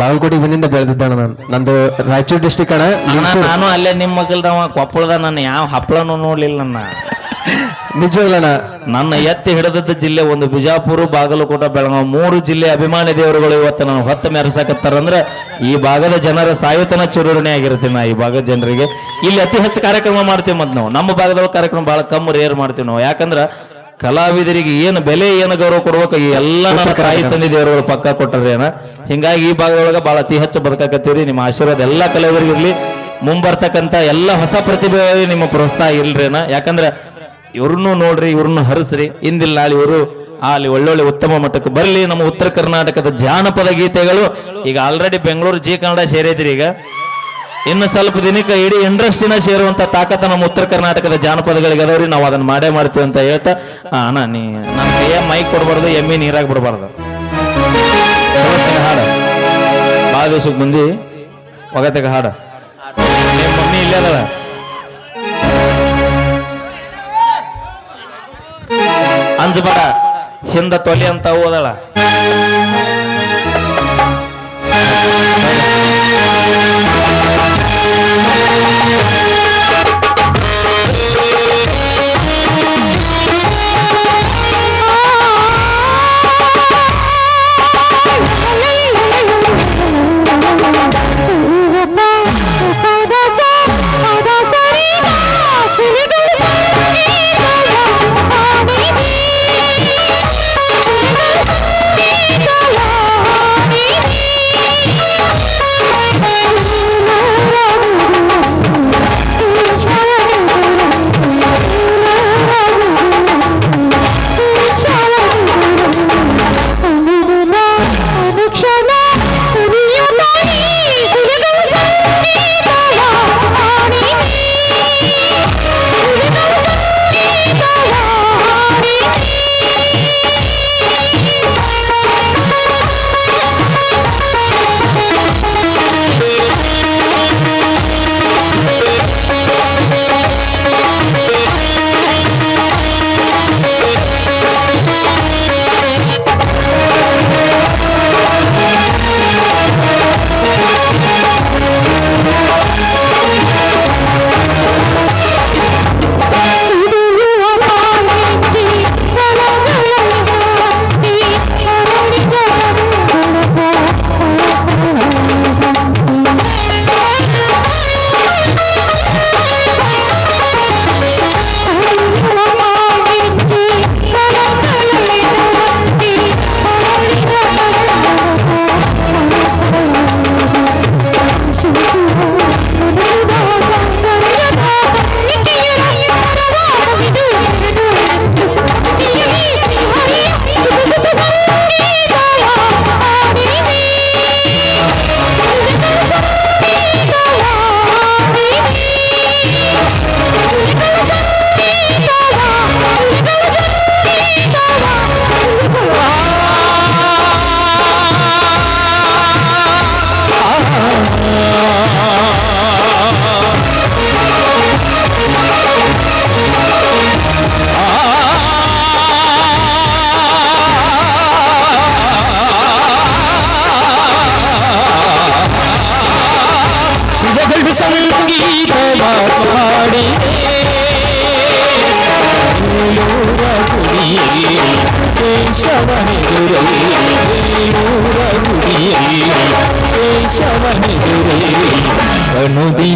ಬಾಗಲಕೋಟೆ ಬಂದಿಂದ ಬೆಳೆದಿದ್ದ ನಾನು. ನಂದು ರಾಯಚೂರು ಡಿಸ್ಟಿಕ್ ಅಣ್ಣ ಅಣ್ಣ ನಾನು ಅಲ್ಲೇ ನಿಮ್ಮ ಮಗಲ್ದವ ಕೊಪ್ಪಳದ ನಾನು ಯಾವ ಹಪ್ಪಳನು ನೋಡ್ಲಿಲ್ಲ ನನ್ನ. ನಿಜವಾಗ್ಲಣ್ಣ ನನ್ನ ಎತ್ತಿ ಹಿಡಿದದ್ದ ಜಿಲ್ಲೆ ಒಂದು ಬಿಜಾಪುರ ಬಾಗಲಕೋಟೆ ಬೆಳಗಾವ್. ಮೂರು ಜಿಲ್ಲೆ ಅಭಿಮಾನಿ ದೇವರುಗಳು ಇವತ್ತು ನಾನು ಹೊತ್ತ ಮೆರೆಸಕತ್ತಾರಂದ್ರೆ ಈ ಭಾಗದ ಜನರ ಸಾಯುತನ ಚಿರುರಣೆ ಆಗಿರ್ತೀನಿ ನಾ ಈ ಭಾಗದ ಜನರಿಗೆ. ಇಲ್ಲಿ ಅತಿ ಹೆಚ್ಚು ಕಾರ್ಯಕ್ರಮ ಮಾಡ್ತೀವಿ ಮತ್ತೆ ನಾವು. ನಮ್ಮ ಭಾಗದೊಳಗೆ ಕಾರ್ಯಕ್ರಮ ಬಹಳ ಕಮ್ಮಿ ರೇರ್ ಮಾಡ್ತೀವಿ ನಾವು. ಯಾಕಂದ್ರೆ ಕಲಾವಿದರಿಗೆ ಏನು ಬೆಲೆ ಏನು ಗೌರವ ಕೊಡ್ಬೇಕು ಈ ಎಲ್ಲ ನಮ್ಮ ತಾಯಿ ತಂದೆ ದೇವರುಗಳು ಪಕ್ಕ ಕೊಟ್ಟರೆ ಏನ? ಹಿಂಗಾಗಿ ಈ ಭಾಗದೊಳಗೆ ಬಹಳ ಅತಿ ಹೆಚ್ಚು ಬದುಕಾಕತ್ತೀರಿ. ನಿಮ್ಮ ಆಶೀರ್ವಾದ ಎಲ್ಲ ಕಲಾವಿದರಿಗಿರ್ಲಿ ಮುಂಬರ್ತಕ್ಕಂಥ ಎಲ್ಲ ಹೊಸ ಪ್ರತಿಭೆ ನಿಮ್ಮ ಪ್ರೋತ್ಸಾಹ ಇಲ್ರೇನ ಯಾಕಂದ್ರೆ ಇವ್ರನ್ನೂ ನೋಡ್ರಿ ಇವ್ರನ್ನೂ ಹರಿಸ್ರಿ. ಇಂದಿಲ್ಲ ನಾಳೆ ಇವರು ಅಲ್ಲಿ ಒಳ್ಳೊಳ್ಳೆ ಉತ್ತಮ ಮಟ್ಟಕ್ಕೆ ಬರಲಿ. ನಮ್ಮ ಉತ್ತರ ಕರ್ನಾಟಕದ ಜಾನಪದ ಗೀತೆಗಳು ಈಗ ಆಲ್ರೆಡಿ ಬೆಂಗಳೂರು ಜಿ ಕನ್ನಡ ಸೇರಿದ್ರಿ ಈಗ. ಇನ್ನು ಸ್ವಲ್ಪ ದಿನಕ್ಕೆ ಇಡೀ ಇಂಡಸ್ಟ್ರಿನ ಸೇರುವಂತ ತಾಕತ್ತ ನಮ್ಮ ಉತ್ತರ ಕರ್ನಾಟಕದ ಜಾನಪದಗಳಿಗೆ ಅದಾವ್ರಿ. ನಾವು ಅದನ್ನ ಮಾಡೇ ಮಾಡ್ತೀವಿ ಅಂತ ಹೇಳ್ತಾ ಅಣ್ಣ, ನೀ ನಮ್ಮ ಮೈಕ್ ಕೊಡ್ಬಾರ್ದು, ಎಮ್ಮೆ ನೀರಾಗಿ ಬಿಡಬಾರ್ದು. ಹಾಡ. ಭಾಳ ದಿವ್ಸಕ್ಕೆ ಬಂದು. ಒಗತೆಗ ಹಾಡ. ಮಮ್ಮಿ ಇಲ್ಲೇ ಅದಳ. ಅಂಜಬೇಡ, ಹಿಂದ ತೊಲಿ ಅಂತ ಓದಳ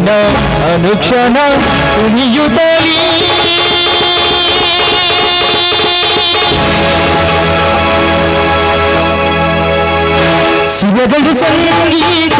ఆయన అనుక్షణ కునియుతలి శివగడి సంగీత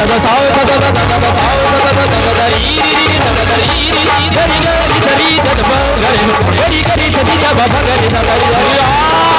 தத சாவ தத தத தத சாவ தத தத தத ஈரி தத ஈரி கரி கரி சரி தத பங்கரி கரி கரி சரி தத பங்கரி தத ஈரி